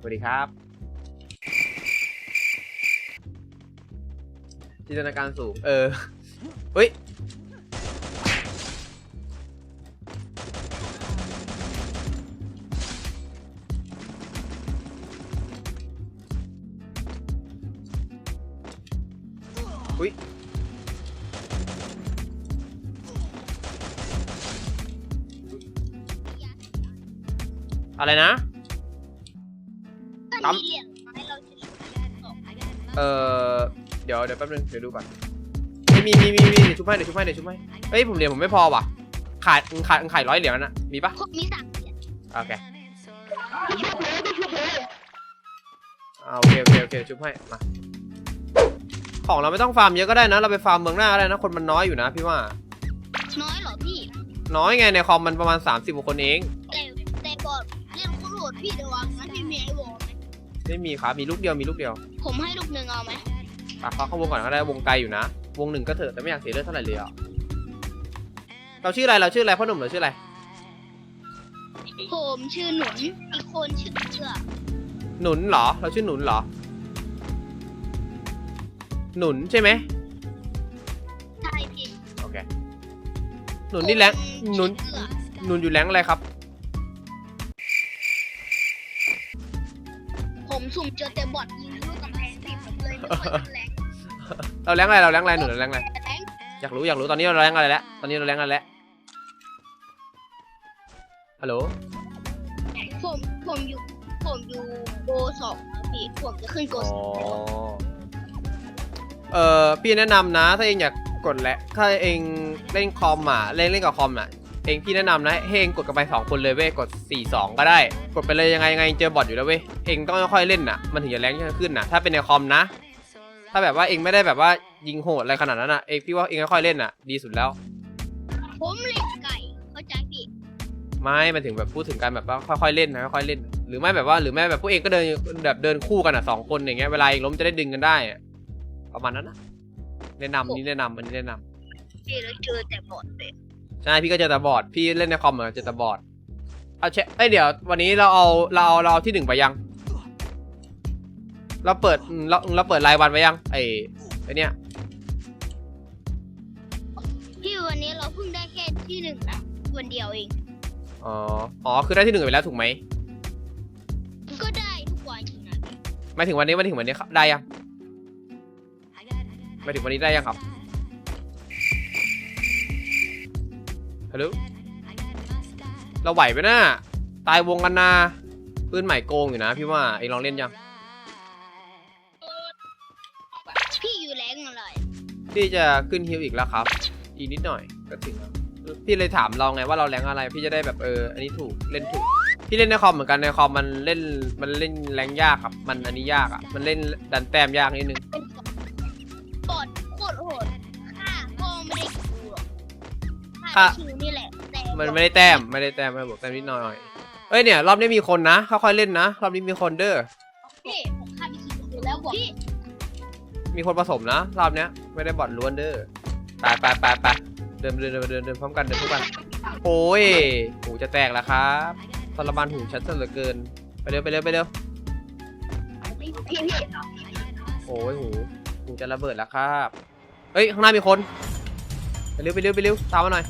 สวัสดีครับ จินตนาการสูง เออเฮ้ย อุ้ยอะไรนะ ถ้ามีเหรียญไม้เราจะช่วยออกเออเดี๋ยวเดี๋ยวแป๊บนึงเดี๋ยวดูก่อนเฮ้ยมีมีมีมีเดี๋ยวชุบให้เดี๋ยวชุบให้เดี๋ยวชุบให้เฮ้ยผมเหรียญผมไม่พอว่ะขาดขาดขาดร้อยเหรียญนะมีปะมีสามเหรียญโอเคอ่าโอเคโอเคโอเคชุบให้มาของเราไม่ต้องฟาร์มเยอะก็ได้นะ เราไปฟาร์มเมืองหน้าก็ได้นะคนมันน้อยอยู่นะพี่ว่า น้อยเหรอพี่น้อยไงในคอมมันประมาณ 30กว่าคนเองแต่แต่บอดเล่นคุณโหดพี่ระวังนะพี่มีไอวอล ไหมไม่มีครับมีลูกเดียวมีลูกเดียวผมให้ลูกหนึ่งเอาไหมปะเข้าเข้าวงก่อนก็ได้วงไกลอยู่นะ วงหนึ่งก็เถอะแต่ไม่อยากเสียเลือดเท่าไหร่เลยอะเราชื่ออะไรเราชื่ออะไรพ่อหนุ่มเราชื่ออะไรผมชื่อหนุนอีกคนชื่อเชื่อหนุนเหรอ เราชื่อหนุนเหรอ หนุนใช่ไหมใช่พี่โอเคหนุนนี่แรงผมหนุนชื่อเชื่อหนุนอยู่แรงอะไรครับ สุ่มเจอแต่บอดยิงลูกกำแพงพี่ผมเลยไม่ค่อยแรงเราแรงอะไรเราแรงอะไรหนุนเราแรงอะไรแต่แรงอยากรู้อยากรู้ตอนนี้เราแรงอะไรแล้วตอนนี้เราแรงอะไรแล้วฮัลโหลผมผมอยู่ผมอยู่โกสองนะพี่ผมจะขึ้นโกอ๋อสองเออพี่แนะนำนะ ถ้าเองอยากกดแหละถ้าเองเล่นคอมอะเล่นเล่นกับคอมอะ เองพี่แนะนำนะให้เองกดกันไปสองคนเลยเว้ยกด 4 2 ก็ได้ กดไปเลยยังไงยังไงเจอบอทอยู่แล้วเว้ยเองต้องค่อยๆเล่นน่ะมันถึงจะแรงขึ้นน่ะถ้าเป็นในคอมนะ ถ้าแบบว่าเองไม่ได้แบบว่ายิงโหดอะไรขนาดนั้นอะเองพี่ว่าเองค่อยๆเล่นน่ะดีสุดแล้ว ผมเล่นไก่ เข้าใจพี่ไม่มาถึงแบบพูดถึงการแบบว่าค่อยๆเล่นนะค่อยๆเล่น หรือไม่แบบว่าหรือไม่แบบพวกเองก็เดินแบบเดินคู่กันอะสองคนอย่างเงี้ยเวลาเองล้มจะได้ดึงกันได้อะประมาณนั้นนะแนะนำนี่แนะนำอันนี้แนะนำพี่แล้วเจอแต่บอดเลย ใช่พี่ก็เจอแต่บอร์ดพี่เล่นในคอมเหมือนเจอแต่บอร์ดเอาเชเอ้ยเดี๋ยว วันนี้เราเอาเราเอาเราเอาที่หนึ่งไปยัง เราเปิดอืมเราเราเปิดรายวันไปยังไอ้ไอ้เนี่ยพี่วันนี้เราเพิ่งได้แค่ที่หนึ่งนะวันเดียวเอง อ๋ออ๋อคือได้ที่หนึ่งไปแล้วถูกไหมก็ได้ทุกวันอยู่นะพี่หมายถึงวันนี้หมายถึงวันนี้ครับได้ยังหมายถึงวันนี้ได้ยังครับ ฮัลโหลเราไหวไหมน่ะตายวงกันนาปืนใหม่โกงอยู่นะพี่ว่าเองลองเล่นยังพี่อยู่แรงอะไรพี่จะขึ้นฮิวอีกแล้วครับ อีกนิดหน่อยก็ถึงแล้วพี่เลยถามเราไงว่าเราแรงอะไร พี่จะได้แบบเออ อันนี้ถูกเล่นถูก พี่เล่นในคอมเหมือนกันในคอมมันเล่นมันเล่นแรงยากครับ มันอันนี้ยากอะ มันเล่นดันแต้มยากนิดนึง ฆ่าได้คิวนี่แหละแต่มันไม่ได้แต้มไม่ได้แต้มไม่ได้บวกแต้มนิดหน่อย เอ้ยเนี่ยรอบนี้มีคนนะค่อยๆเล่นนะรอบนี้มีคนเด้อ พี่ผมฆ่าไปคิวอยู่แล้วบอกพี่มีคนผสมนะรอบเนี้ยไม่ได้บอดล้วนเด้อไปไปไปไปเดินเดินเดินเดินเดินพร้อมกันเดินพร้อมกันโอ้ยหูจะแตกแล้วครับทรมานหูชัดซะเหลือเกินไปเร็วไปเร็วไปเร็วพี่พี่โอ้ยหูหูจะระเบิดแล้วครับเฮ้ยข้างหน้ามีคนไปเร็วไปเร็วไปเร็วตามมาหน่อย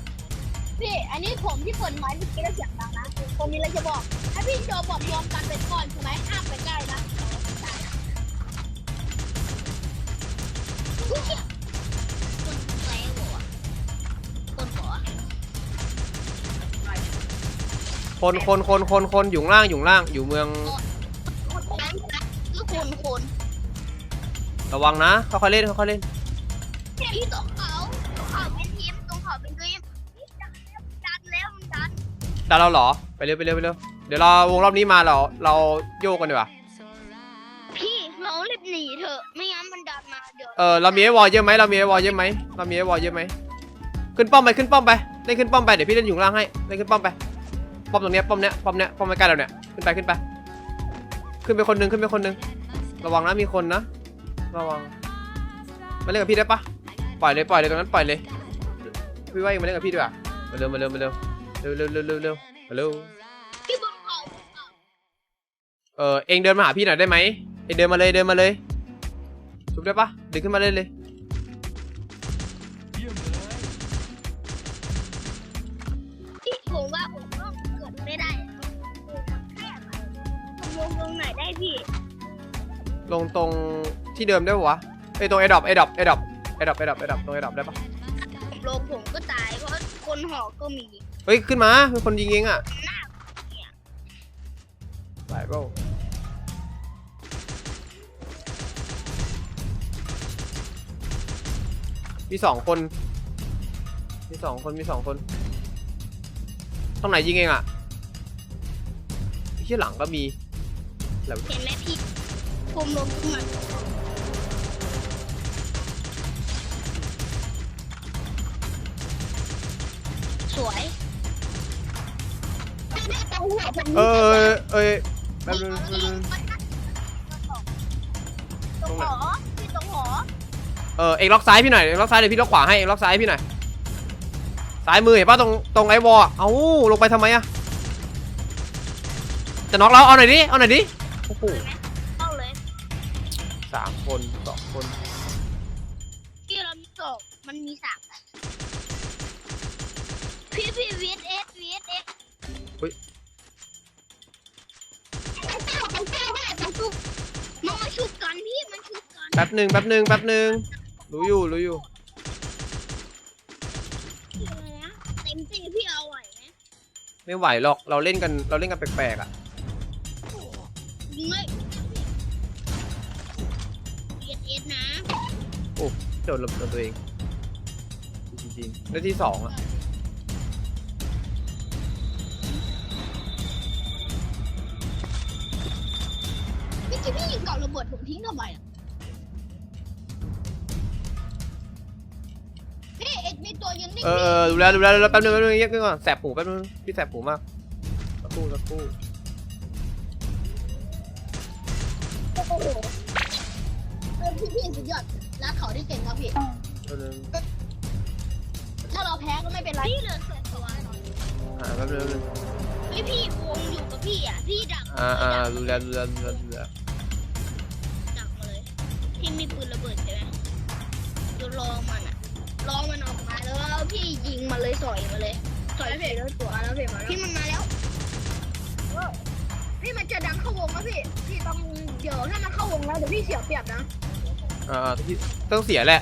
พี่อันนี้ผมที่เปิดไม้เมื่อกี้แล้วเสียงดังนะคนนี้เราจะบอกถ้าพี่โจบอกรวมกันเป็นก้อนใช่ไหมห้ามไปใกล้นะอุ๊ยเหี้ยคนแรงเหรอวะคนเหรอคนคนคนคนคนอยู่ข้างล่างอยู่ข้างล่างอยู่เมืองคือคนคนระวังนะค่อยๆเล่นค่อยๆเล่นพี่ตรงเขาตรงเขา ดันเราเหรอ ไปเร็วไปเร็วไปเร็วเดี๋ยวเราวงรอบนี้มาเราเราโยกกันดีกว่าพี่เรารีบหนีเถอะ ไม่งั้นมันดันมาเดี๋ยวเออเรามีไอ้วอลเยอะไหมเรามีไอ้วอลเยอะไหมเรามีไอ้วอลเยอะไหมขึ้นป้อมไปขึ้นป้อมไปเล่นขึ้นป้อมไปเดี๋ยวพี่เล่นอยู่ข้างล่างให้เล่นขึ้นป้อมไปป้อมตรงเนี้ยป้อมเนี้ยป้อมเนี้ยป้อมใกล้ๆเราเนี่ยขึ้นไปขึ้นไป ขึ้นไปคนหนึงขึ้นไปคนหนึงระวังนะมีคนนะ ระวังมาเล่นกับพี่ได้ปะปล่อยเลยปล่อยเลยตรงนั้นปล่อยเลยพี่ว่ายังมาเล่นกับพี่ด้วยอะมาเร็วมาเร็วมาเร็วเร็วเร็วเร็วเร็วเร็วมาเร็วพี่บนเขาเออเองเดินมาหาพี่หน่อยได้ไหมเองเดินมาเลยเดินมาเลยชุบได้ปะเดินขึ้นมาเลยเลยพี่ผมว่าผมต้องเกิดไม่ได้แค่ผมลงตรงไหนได้พี่ ลงตรงที่เดิมได้ปะวะไอยตรงไอดอปไอดอปไอดอปไอดอปไอดอปไอดอปตรงไอดอปได้ปะผมลงผมก็ นหอกก็มีเฮ้ย ขึ้นมาเป็นคนยิงเองอะไหลเปล่ามีสองคน มีสองคน มีสองคน ตรงไหนยิงเองอะที่หลังก็มีแล้วเห็นไหมพี่ผมลงขึ้นมา สวยเออเอยแป๊บนึงแป๊บนึงตรงหอพี่ตรงหอเออเอกล็อกซ้ายพี่หน่อยเอกล็อกซ้ายเดี๋ยวพี่ล็อกขวาให้เอกล็อกซ้ายพี่หน่อยซ้ายมือเห็นป่ะตรงตรงไอ้วอลอะเอ้าลงไปทำไมอะจะน็อกแล้วเอาหน่อยดิเอาหน่อยดิโอ้โหเข้าเลยสามคนสองคนพี่เรามีสองมันมีสาม พี่พี่วีเอสวีเอสเฮ้ยมันมาชุบกันพี่มันชุบกันแป๊บหนึ่งแป๊บหนึ่งแป๊บหนึ่งรู้อยู่รู้อยู่เต็มที่พี่เอาไหวไหมไม่ไหวหรอกเราเล่นกันเราเล่นกันแปลกๆอะไม่วีเอสนะ โดนระเบิดตัวเองจริงๆนาทีสองอะ พี่จะพี่ยิงเกาะระเบิดผมทิ้งทำไมอะพี่เอ็ดมีตัวยืนนิ่งเออเออรู้แล้วรู้แล้วรู้แล้วแป๊บหนึงแป๊บหนึงเงียบก่อนแสบหูแป๊บหนึงพี่แสบหูมากสักครู่สักครู่โอ้โหเออพี่พี่สุดยอดรักเขาที่เก่งครับพี่ แป๊บหนึงถ้าเราแพ้ก็ไม่เป็นไรพี่เหลือเสือตัวอ่าแป๊บหนึงแป๊บหนึงพี่พี่วงอยู่กับพี่อะพี่ดักอ่าอ่ารู้แล้วรู้แล้วรู้แล้วรู้แล้วดักมาเลย พี่มีปืนระเบิดใช่ไหมเดี๋ยวรอมันอะรอมันออกมาแล้วพี่ยิงมาเลยสอยมาเลยสอยพี่แล้วตัวแล้วพี่มาแล้วพี่มันมาแล้วเออพี่มันจะดังเข้าวงแล้วพี่พี่ต้องเดี๋ยวถ้ามันเข้าวงแล้วเดี๋ยวพี่เสียเปรียบนะอ่าพี่ต้องเสียแหละ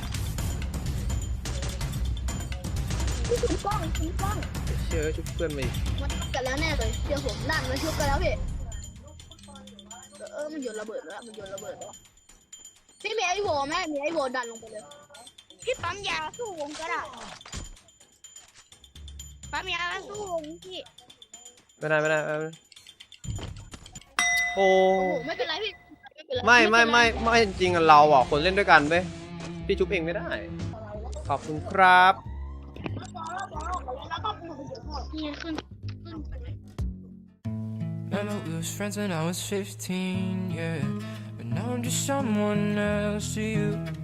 พี่คุณกล้องคุณกล้องเชื่อชุบเพื่อนมาอีกมันชุบกันแล้วแน่เลยเดี๋ยวผมดันมันชุบกันแล้วพี่เออเออมันโยนระเบิดแล้วมันโยนระเบิดแล้ว พี่มีไอโวไหมมีไอโวดันลงไปเลย พี่ปั๊มยาสู้วงก็ได้ปั๊มยาสู้วงพี่ไม่ได้ไม่ได้ไม่ได้โอ้ โอ้โหไม่เป็นไรพี่เป็นรไม่ไม่เป็นรไม่ไม่จริงๆเราอะคนเล่นด้วยกันเว้ยพี่ชุบเองไม่ได้ ขอบคุณครับแล้วก็นี่ขึ้นขึ้น Remember we was friends when I was 15, yeah. Now I'm just someone else to you.